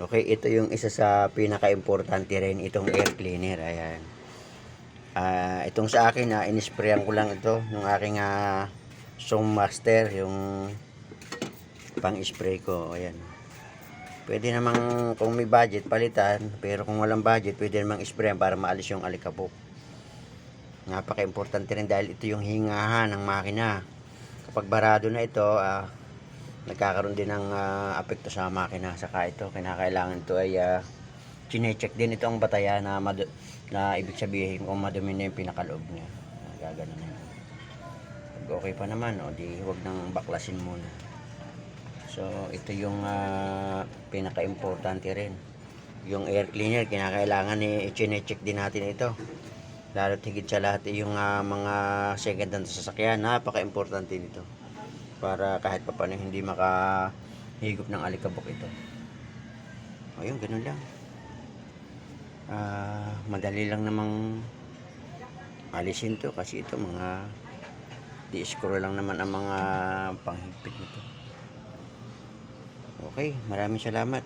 Okay, ito yung isa sa pinaka-importante rin itong air cleaner. Ayan. Ah, itong sa akin na inisprayan ko lang ito nung aking ah, Zoom Master yung pang-spray ko. Ayan. Pwede namang kung may budget palitan, pero kung walang budget, pwede namang sprayan para maalis yung alikabok. Napaka-importante rin dahil ito yung hingahan ng makina. Kapag barado na ito, ah, nagkakaroon din ng ah, apekto sa makina. Saka ito, kinakailangan ito ay uh, chinecheck din ito ang bataya na, na ibig sabihin kung madumi na yung pinakaloob niya. Gagano na. Pag okay pa naman, o di huwag nang baklasin muna. So, ito yung ah, pinaka-importante rin. Yung air cleaner, kinakailangan eh, i-check din natin ito. Lalo higit sa lahat eh, yung ah, mga second hand sasakyan, napaka-importante nito. Para kahit pa paano hindi makahigop ng alikabok ito. O yun, ganun lang. Ah, madali lang namang alisin to kasi ito mga di-screw lang naman ang mga panghigpit nito. Okay, maraming salamat.